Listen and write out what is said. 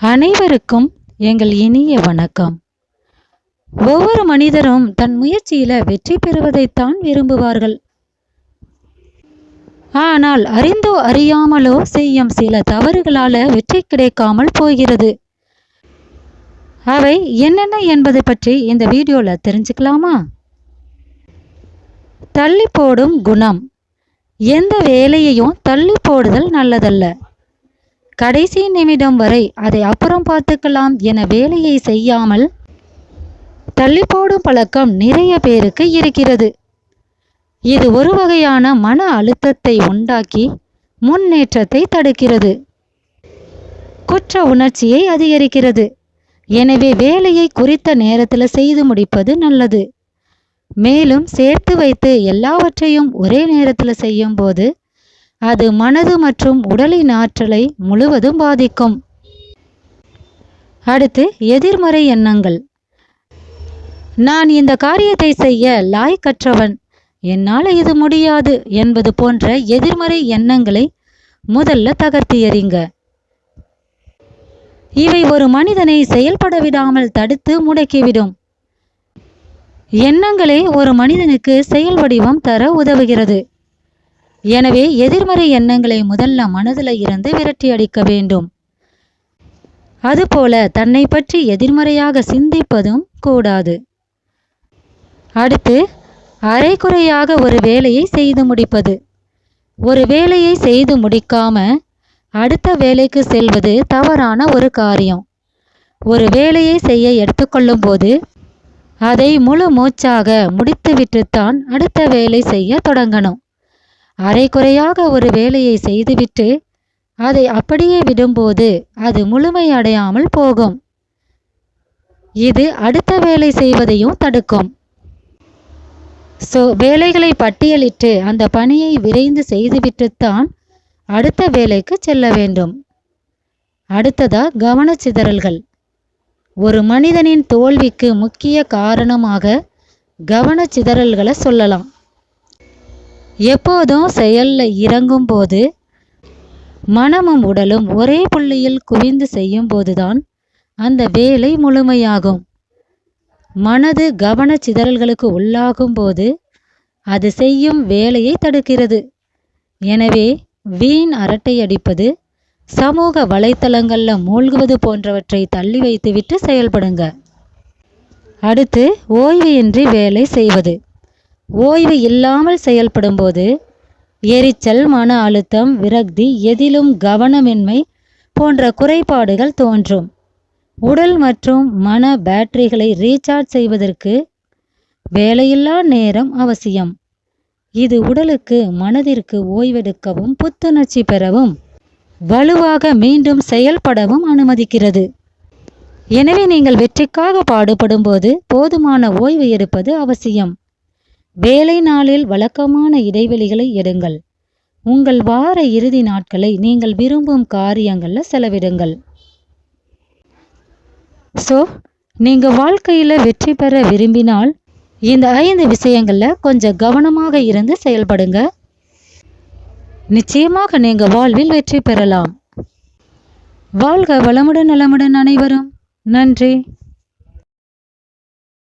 அனைவருக்கும் எங்கள் இனிய வணக்கம். ஒவ்வொரு மனிதரும் தன் முயற்சியில வெற்றி பெறுவதைத்தான் விரும்புவார்கள். ஆனால் அறிந்தோ அறியாமலோ செய்யும் சில தவறுகளால வெற்றி கிடைக்காமல் போகிறது. அவை என்னென்ன என்பதை பற்றி இந்த வீடியோல தெரிஞ்சுக்கலாமா? தள்ளி போடும் குணம். எந்த வேலையையும் தள்ளி போடுதல் நல்லதல்ல. கடைசி நிமிடம் வரை அதை அப்புறம் பார்த்துக்கலாம் என வேலையை செய்யாமல் தள்ளி போடும் பழக்கம் நிறைய பேருக்கு இருக்கிறது. இது ஒரு வகையான மன அழுத்தத்தை உண்டாக்கி முன்னேற்றத்தை தடுக்கிறது. குற்ற உணர்ச்சியை அதிகரிக்கிறது. எனவே வேலையை குறித்த நேரத்தில் செய்து முடிப்பது நல்லது. மேலும் சேர்த்து வைத்து எல்லாவற்றையும் ஒரே நேரத்தில் செய்யும்போது அது மனது மற்றும் உடலின் ஆற்றலை முழுவதும் பாதிக்கும். அடுத்து எதிர்மறை எண்ணங்கள். நான் இந்த காரியத்தை செய்ய லாய்க்கற்றவன். என்னால் இது முடியாது என்பது போன்ற எதிர்மறை எண்ணங்களை முதல்ல தகர்த்து எறிங்க. இவை ஒரு மனிதனை செயல்பட விடாமல் தடுத்து முடக்கிவிடும். எண்ணங்களே ஒரு மனிதனுக்கு செயல் வடிவம் தர உதவுகிறது. எனவே எதிர்மறை எண்ணங்களை முதல்ல மனதில் இருந்து விரட்டி அடிக்க வேண்டும். அதுபோல தன்னை பற்றி எதிர்மறையாக சிந்திப்பதும் கூடாது. அடுத்து அரைக்குறையாக ஒரு வேலையை செய்து முடிப்பது. ஒரு வேலையை செய்து முடிக்காம அடுத்த வேலைக்கு செல்வது தவறான ஒரு காரியம். ஒரு வேலையை செய்ய எடுத்துக்கொள்ளும் போது அதை முழு மூச்சாக முடித்துவிட்டுத்தான் அடுத்த வேலை செய்ய தொடங்கணும். அரைக்குறையாக ஒரு வேலையை செய்துவிட்டு அதை அப்படியே விடும்போது அது முழுமையடையாமல் போகும். இது அடுத்த வேலை செய்வதையும் தடுக்கும். ஸோ வேலைகளை பட்டியலிட்டு அந்த பணியை விரைந்து செய்துவிட்டுத்தான் அடுத்த வேலைக்கு செல்ல வேண்டும். அடுத்ததா கவனச்சிதறல்கள். ஒரு மனிதனின் தோல்விக்கு முக்கிய காரணமாக கவனச்சிதறல்களை சொல்லலாம். எப்போதும் செயலில் இறங்கும் போது மனமும் உடலும் ஒரே புள்ளியில் குவிந்து செய்யும் போதுதான் அந்த வேலை முழுமையாகும். மனது கவனச்சிதறல்களுக்கு உள்ளாகும் போது அது செய்யும் வேலையை தடுக்கிறது. எனவே வீண் அரட்டை அடிப்பது சமூக வலைத்தளங்களில் மூழ்குவது போன்றவற்றை தள்ளி வைத்துவிட்டு செயல்படுங்க. அடுத்து ஓய்வு வேலை செய்வது. ஓய்வு இல்லாமல் செயல்படும்போது எரிச்சல் மன அழுத்தம் விரக்தி எதிலும் கவனமின்மை போன்ற குறைபாடுகள் தோன்றும். உடல் மற்றும் மன பேட்டரிகளை ரீசார்ஜ் செய்வதற்கு வேலையில்லா நேரம் அவசியம். இது உடலுக்கு மனதிற்கு ஓய்வெடுக்கவும் புத்துணர்ச்சி பெறவும் வலுவாக மீண்டும் செயல்படவும் அனுமதிக்கிறது. எனவே நீங்கள் வெற்றிக்காக பாடுபடும் போது போதுமான ஓய்வு எடுப்பது அவசியம். வேலை நாளில் வழக்கமான இடைவெளிகளை எடுங்கள். உங்கள் வார இறுதி நாட்களை நீங்கள் விரும்பும் காரியங்களில் செலவிடுங்கள். ஸோ நீங்கள் வாழ்க்கையில் வெற்றி பெற விரும்பினால் இந்த ஐந்து விஷயங்களில் கொஞ்சம் கவனமாக இருந்து செயல்படுங்க. நிச்சயமாக நீங்கள் வாழ்வில் வெற்றி பெறலாம். வாழ்க வளமுடன் நலமுடன் அனைவரும். நன்றி.